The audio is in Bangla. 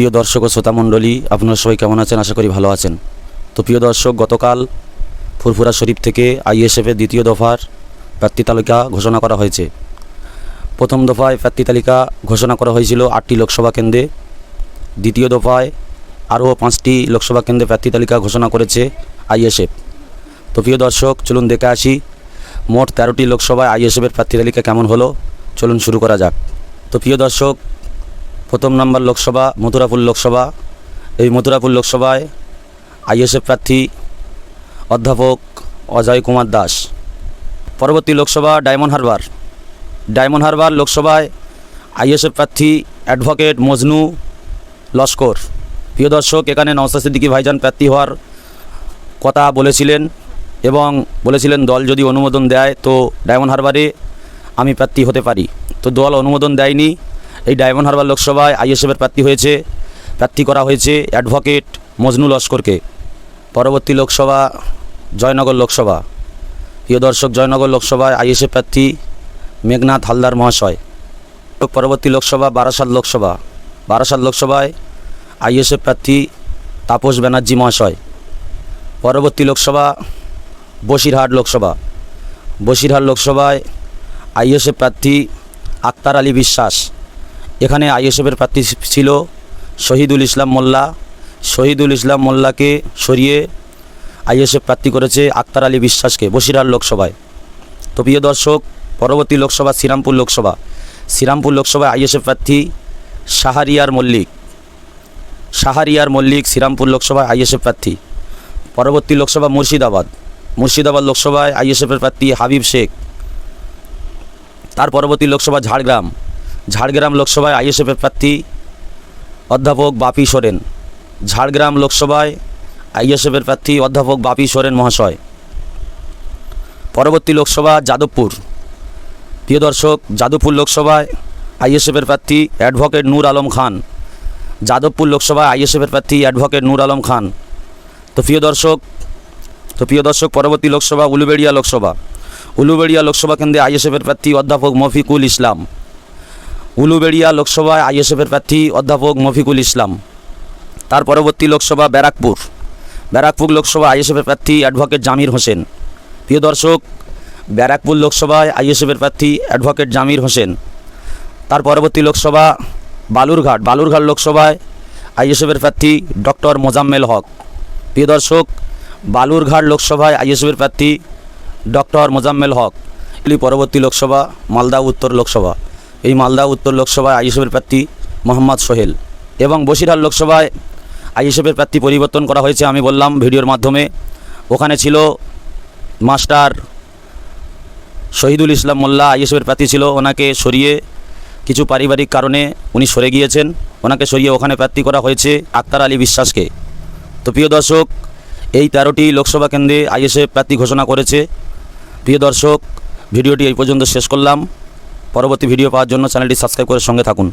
প্রিয় দর্শক ও শ্রোতা মণ্ডলী, আপনারা সবাই কেমন আছেন? আশা করি ভালো আছেন। তো প্রিয় দর্শক, গতকাল ফুরফুরা শরীফ থেকে আইএসএফের দ্বিতীয় দফার প্রার্থী তালিকা ঘোষণা করা হয়েছে। প্রথম দফায় প্রার্থী তালিকা ঘোষণা করা হয়েছিল আটটি লোকসভা কেন্দ্রে। দ্বিতীয় দফায় আরও পাঁচটি লোকসভা কেন্দ্রে প্রার্থী তালিকা ঘোষণা করেছে আইএসএফ। তো প্রিয় দর্শক, চলুন দেখে আসি মোট তেরোটি লোকসভায় আইএসএফের প্রার্থী তালিকা কেমন হলো? চলুন শুরু করা যাক। তো প্রিয় দর্শক প্রথম নম্বর লোকসভা, মথুরাপুর লোকসভা। এই মথুরাপুর লোকসভায় আইএসএফ প্রার্থী অধ্যাপক অজয় কুমার দাস। পরবর্তী Lok Sabha, Diamond Harbour. Diamond Harbour লোকসভায় আইএসএফ প্রার্থী অ্যাডভোকেট মজনু লস্কর। প্রিয় দর্শক, এখানে নওসাদ সিদ্দিকী ভাইজান প্রার্থী হওয়ার কথা বলেছিলেন এবং বলেছিলেন, দল যদি অনুমোদন দেয়, তো ডায়মন্ড হারবারে আমি প্রার্থী হতে পারি। তো দল অনুমোদন দেয়নি। এই ডায়মন্ড হারবার লোকসভায় আইএসএফের প্রার্থী হয়েছে। প্রার্থী করা হয়েছে অ্যাডভোকেট মজনু লস্করকে পরবর্তী লোকসভা জয়নগর লোকসভা প্রিয় দর্শক জয়নগর লোকসভায় আইএসএফ প্রার্থী মেঘনাথ হালদার মহাশয়। পরবর্তী লোকসভা বারাসাত লোকসভা বারাসাত লোকসভায় আইএসএফ প্রার্থী তাপস ব্যানার্জি মহাশয়। পরবর্তী লোকসভা বসিরহাট লোকসভা বসিরহাট লোকসভায় আইএসএফ প্রার্থী আক্তার আলী বিশ্বাস। এখানে আইএসএফের প্রার্থী ছিল শহীদুল ইসলাম মোল্লা। শহীদুল ইসলাম মোল্লাকে সরিয়ে আইএসএফ প্রার্থী করেছে আক্তার আলী বিশ্বাসকে বসিরহাট লোকসভায়। তো প্রিয় দর্শক, পরবর্তী লোকসভা শ্রীরামপুর লোকসভা। শ্রীরামপুর লোকসভায় আইএসএফ প্রার্থী সাহারিয়ার মল্লিক। সাহারিয়ার মল্লিক শ্রীরামপুর লোকসভায় আইএসএফ প্রার্থী। পরবর্তী লোকসভা মুর্শিদাবাদ। মুর্শিদাবাদ লোকসভায় আইএসএফের প্রার্থী হাবিব শেখ। তার পরবর্তী লোকসভা ঝাড়গ্রাম। ঝাড়গ্রাম লোকসভায় আইএসএফের প্রার্থী অধ্যাপক বাপি সোরেন। ঝাড়গ্রাম লোকসভায় আইএসএফের প্রার্থী অধ্যাপক বাপি সোরেন মহাশয়। পরবর্তী লোকসভা যাদবপুর। প্রিয় দর্শক, যাদবপুর লোকসভায় আইএসএফের প্রার্থী অ্যাডভোকেট নূর আলম খান। যাদবপুর লোকসভায় আইএসএফের প্রার্থী অ্যাডভোকেট নূর আলম খান। তো প্রিয় দর্শক, তো প্রিয় দর্শক, পরবর্তী লোকসভা উলুবেড়িয়া লোকসভা। উলুবেড়িয়া লোকসভা কেন্দ্রে আইএসএফের প্রার্থী অধ্যাপক মফিকুল ইসলাম। উলুবেড়িয়া লোকসভায় আইএসএফের প্রার্থী অধ্যাপক মফিকুল ইসলাম। তার পরবর্তী লোকসভা ব্যারাকপুর। ব্যারাকপুর লোকসভা আইএসএফের প্রার্থী অ্যাডভোকেট জামির হোসেন। প্রিয় দর্শক, ব্যারাকপুর লোকসভায় আইএসএফের প্রার্থী অ্যাডভোকেট জামির হোসেন। তার পরবর্তী লোকসভা বালুরঘাট। বালুরঘাট লোকসভায় আইএসএফের প্রার্থী ডক্টর মোজাম্মেল হক। প্রিয় দর্শক, বালুরঘাট লোকসভায় আইএসএফের প্রার্থী ডক্টর মোজাম্মেল হক। এগুলি পরবর্তী লোকসভা, মালদা উত্তর লোকসভা। এই মালদা উত্তর লোকসভায় আইএসএফের প্রার্থী মোহাম্মদ সোহেল এবং বসিরহাট লোকসভায় আইএসএফের প্রার্থী পরিবর্তন করা হয়েছে আমি বললাম ভিডিওর মাধ্যমে। ওখানে ছিল মাস্টার শহীদুল ইসলাম মোল্লা, আইএসএফের প্রার্থী ছিল। ওনাকে সরিয়ে কিছু পারিবারিক কারণে উনি সরে গিয়েছেন। ওনাকে সরিয়ে ওখানে প্রার্থী করা হয়েছে আক্তার আলী বিশ্বাসকে। তো প্রিয় দর্শক, এই তেরোটি লোকসভা কেন্দ্রে আইএসএফ প্রার্থী ঘোষণা করেছে। প্রিয় দর্শক, ভিডিওটি এই পর্যন্ত শেষ করলাম। পরবর্তী ভিডিও পাওয়ার জন্য চ্যানেলটি সাবস্ক্রাইব করে সঙ্গে থাকুন।